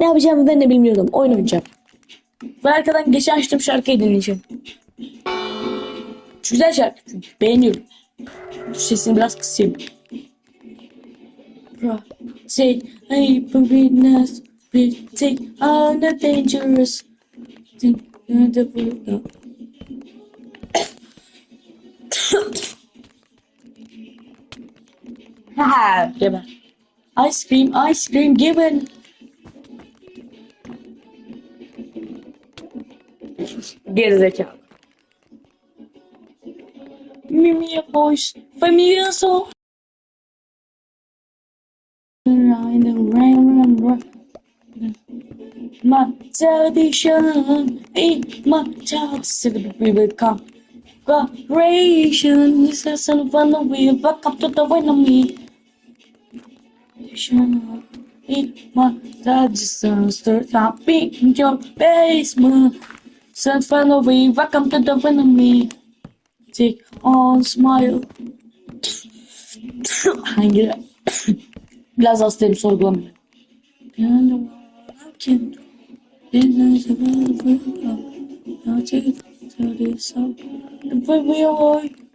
Ne yapacağımı ben de bilmiyordum. Oyun oynayacağım. Ve arkadan geçen açtığım şarkıyı dinleyeceğim. Güzel şarkı çünkü. Beğeniyorum. Sesini biraz kısayım. Say, hey, happiness, we take on the dangerous. Ha, geber. Ice cream, ice cream given. Gerizekalı. Mimia boys, familia so. Run and run and run. My tradition, ain't my child, we will come. Vibration, this is son of the wheel, back up to the enemy. Eat my tradition, start hopping in your basement. Son fun away, welcome to the enemy. Take on smile. Hangi? Biraz hastayım sorgulamıyorum. Yani kim? We are,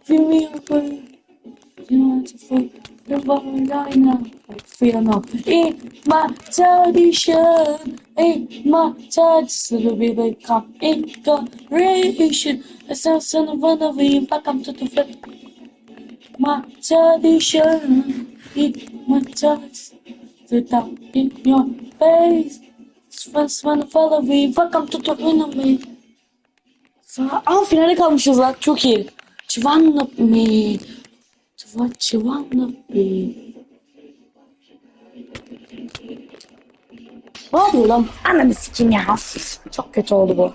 we are, you want to fight the right now. Feel now. In my tradition, in my tradition, we will come in generation. The sense of one of we back up to the flip. My tradition, in my tradition, the down in your face. First one follow me, welcome to the enemy. Aa finale kalmışız lan çok iyi. Çıvanla me. Çıvan çıvanla me. Ne yapıyor lan? Ananı sikeyim ya. Çok kötü oldu bu.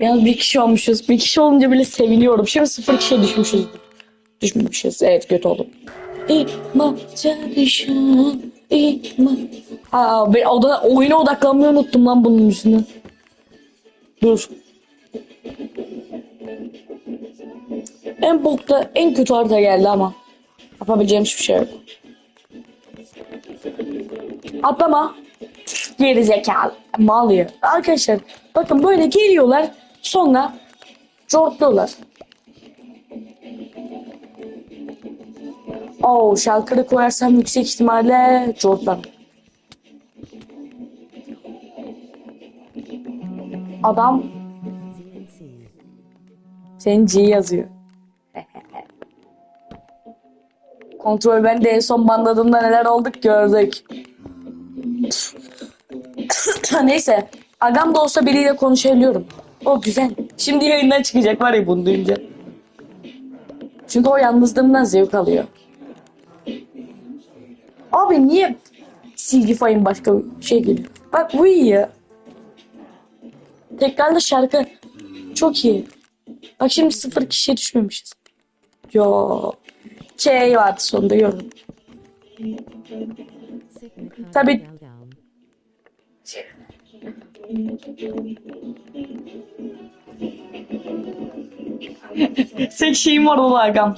Yalnız bir kişi olmuşuz. Bir kişi olunca bile seviniyorum. Şimdi sıfır kişiye düşmüşüz. Düşmemişiz. Evet kötü oldu. İma çalışın. İma. Aa, ben oda, oyuna odaklanmayı unuttum lan bunun yüzünden. Dur. En bokta en kötü harita geldi ama. Yapabileceğim hiçbir şey yok. Atlama. Geri zekalı. Mal ya. Arkadaşlar bakın böyle geliyorlar sonra cortluyorlar. Oh şalkırı koyarsam yüksek ihtimalle cortlar. Adam senin G yazıyor. Kontrol ben de en son banladığımda neler olduk gördük. Neyse. Agam da olsa biriyle konuşabiliyorum. O güzel. Şimdi yayından çıkacak var ya bunu duyunca. Çünkü o yalnızlığımdan zevk alıyor. Abi niye Silgify'ın başka şey geliyor? Bak bu iyi ya. Tekrarlı şarkı çok iyi. Bak şimdi sıfır kişiye düşmemişiz. Yo. Şey vardı sonunda gördüm. Tabii. Sen şeyim var ola agam.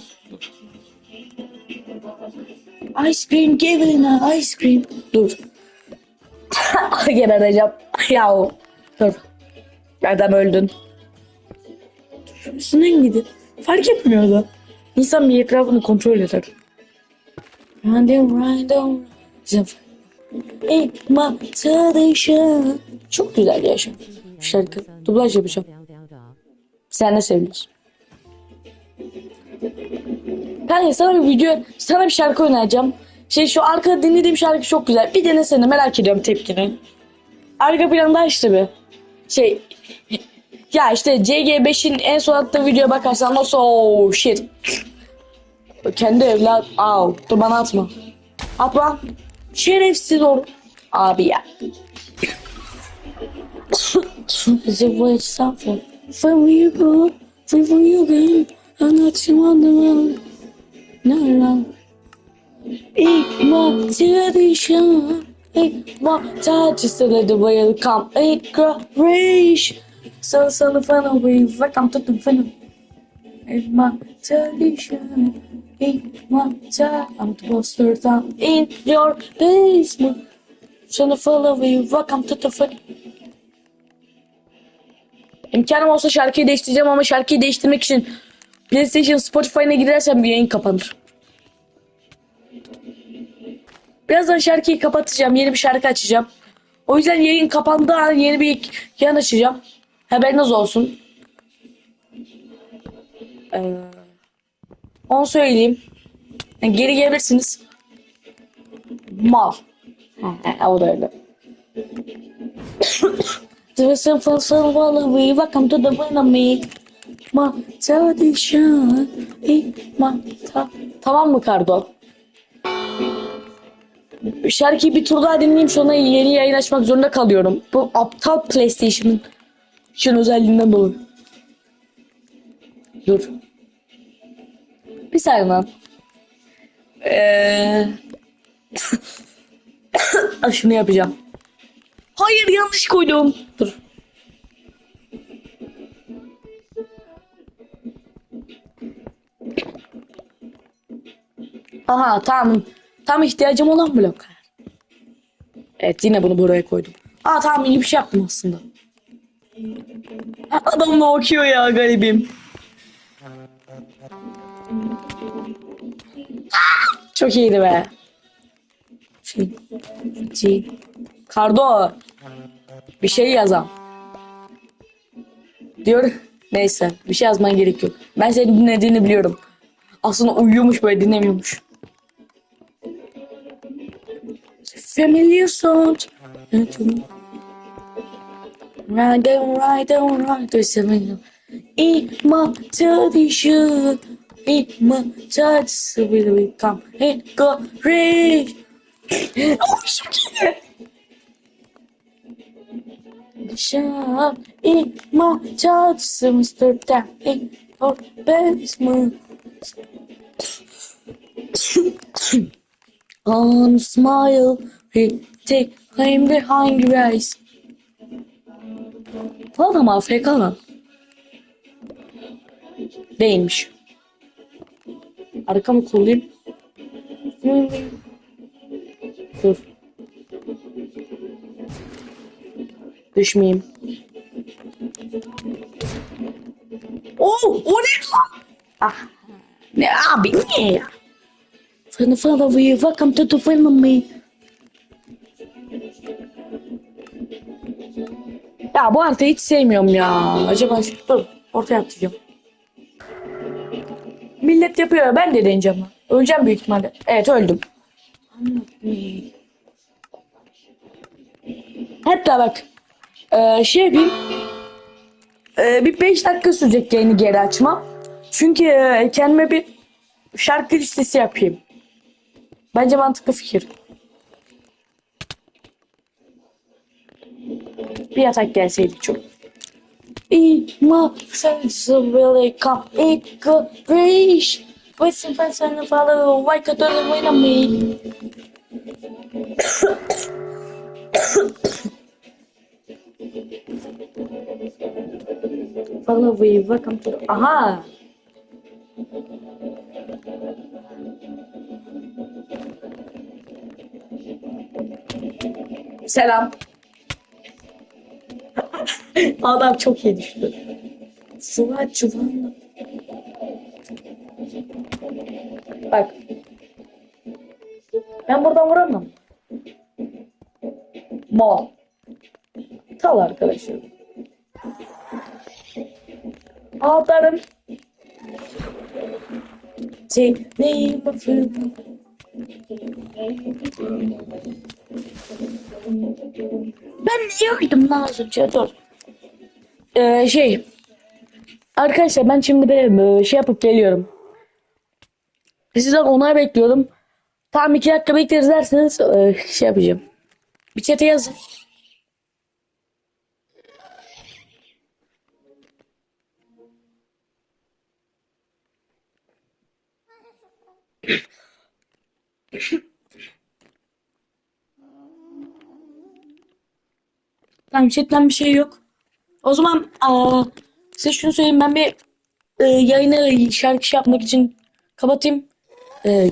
Ice cream giving a ice cream. Dur. Gene arayacağım. Ya dur. Adam öldün. Üstünden gidip fark etmiyordu. İnsan bir etrafını kontrol eder. Random, random. My tradition. Çok güzel ya şu şarkı. Dublaj yapacağım. Sen ne seviyorsun? Kanka sana bir video, sana bir şarkı oynayacağım. Şey şu arkada dinlediğim şarkı çok güzel. Bir denesene merak ediyorum tepkini. Arka planda işte bir. Şey ya işte CG5'in en son attığı videoya bakarsan nasıl oh shit. Kendi evlat. Al. Dur bana atma. Atma. Şerefsiz ol. Abi ya. What it's up for? You go, from you go. I'm not you on the road. No, no. İlk motivation. İlk motivation. The way it come. İlk fun away. Welcome to the fun. İlk motivation. İlk motivation. I'm the poster down in your basement. Sana follow you. Welcome to the fun. İmkanım olsa şarkıyı değiştireceğim ama şarkıyı değiştirmek için PlayStation Spotify'ına girersem bir yayın kapanır. Birazdan şarkıyı kapatacağım. Yeni bir şarkı açacağım. O yüzden yayın kapandığı an yeni bir yan açacağım. Haberiniz olsun. Ee, onu söyleyeyim. Geri gelebilirsiniz. Mal. Ha, ha, o da öyle. Listen for some follow me, welcome to. Ma tradition, ma ta. Tamam mı Kardo? Şarkıyı bir tur daha dinleyeyim sonra yeni yayın açmak zorunda kalıyorum. Bu aptal PlayStation'ın şun özelliğinden dolayı. Dur. Bir saniye lan. Ah, Şunu yapacağım. Hayır yanlış koydum. Dur. Aha tamam. Tam ihtiyacım olan blok. Evet yine bunu buraya koydum. Aa tamam iyi bir şey yaptım aslında. Adam da okuyor ya garibim. Çok iyiydi be. Şey, şey. Kardo. Bir şey yazam. Diyor. Neyse. Bir şey yazman gerek yok. Ben seni dinlediğini biliyorum. Aslında uyuyormuş böyle dinlemiyormuş. Familiar sound. Right down, right down, right down, seven. İma tradition. İma tradition will become. It go rich. Oh, çok iyi. Şap, İma tradition, Mr. Damn. İma basement. On smile, we take claim behind your eyes. Bu adam AFK lan. Değilmiş. Arkamı kollayayım. Hmm. Dur. Düşmeyeyim. Oo, o ne? Ah. Ne abi ne ya? Follow you, welcome to the film me. Ya bu haritayı hiç sevmiyorum ya. Acaba dur ortaya atacağım. Millet yapıyor ben de deneyeceğim. Öleceğim büyük ihtimalle. Evet öldüm. Hatta bak eee, şey yapayım. Eee, bir 5 dakika sürecek yayını geri açmam. Çünkü eee, kendime bir şarkı listesi yapayım. Bence mantıklı fikir. Bir yatak gelseydi çok. İma sense really come it go reach. Waiting for some to follow. Why could the win on me? Follow we welcome to. Aha. Selam. Adam çok iyi düştü. Sıva çuvanla. Bak. Ben buradan vuramam. Mal. Tal arkadaşlar. Atarım. Take name. Ben niye az önce? Dur. Ee, şey. Arkadaşlar ben şimdi bir e, şey yapıp geliyorum. Sizden onay bekliyorum. Tam iki dakika bekleriz derseniz e, şey yapacağım. Bir çete yazın. Tamam chatten bir şey yok. O zaman aa, size şunu söyleyeyim ben bir e, yayını şarkı şey yapmak için kapatayım. E,